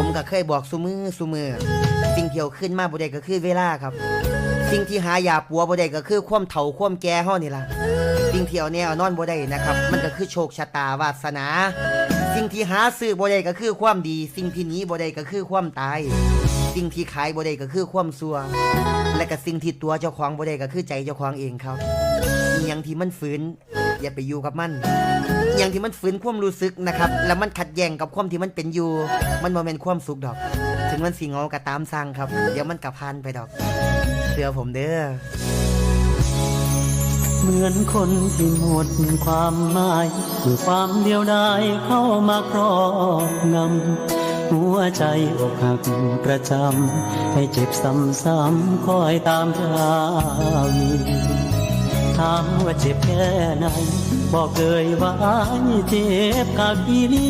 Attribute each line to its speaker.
Speaker 1: ผมก็เคยบอกซุมือซุมือสิ่งที่เอาขึ้นมาบ่ได้ก็คือเวลาครับ สิ่งที่หายาปัวบ่ได้ก็คือความเฒ่าความแก่เฮานี่ล่ะสิ่งที่เอาแนวนอนบ่ได้นะครับ มันก็คือโชคชะตาวาสนา สิ่งที่หาซื้อบ่ได้ก็คือความดี สิ่งที่หนีบ่ได้ก็คือความตาย สิ่งที่ขายบ่ได้ก็คือความซัวและก็สิ่งที่ตัวเจ้าของบ่ได้ก็คือใจเจ้าของเองครับอหยังที่มันฝืนอย่าไปอยู่กับมัน อหยังที่มันฝืนความรู้สึกนะครับ แล้วมันขัดแย้งกับความที่มันเป็นอยู่ มันบ่แม่นความสุขดอก ถึงมันสิเงาก็ตามสร้างครับ เดี๋ยวมันก็ผ่านไปดอกเชื่อผมเด้อ
Speaker 2: เหมือนคนที่หมดความหมายเมื่อความเดียวดายเข้ามาครอบงำหัวใจอกหักประจำให้เจ็บซ้ำๆคอยตามราวี ถามว่าเจ็บแค่ไหนบอกเคยว่าเจ็บกากอีลี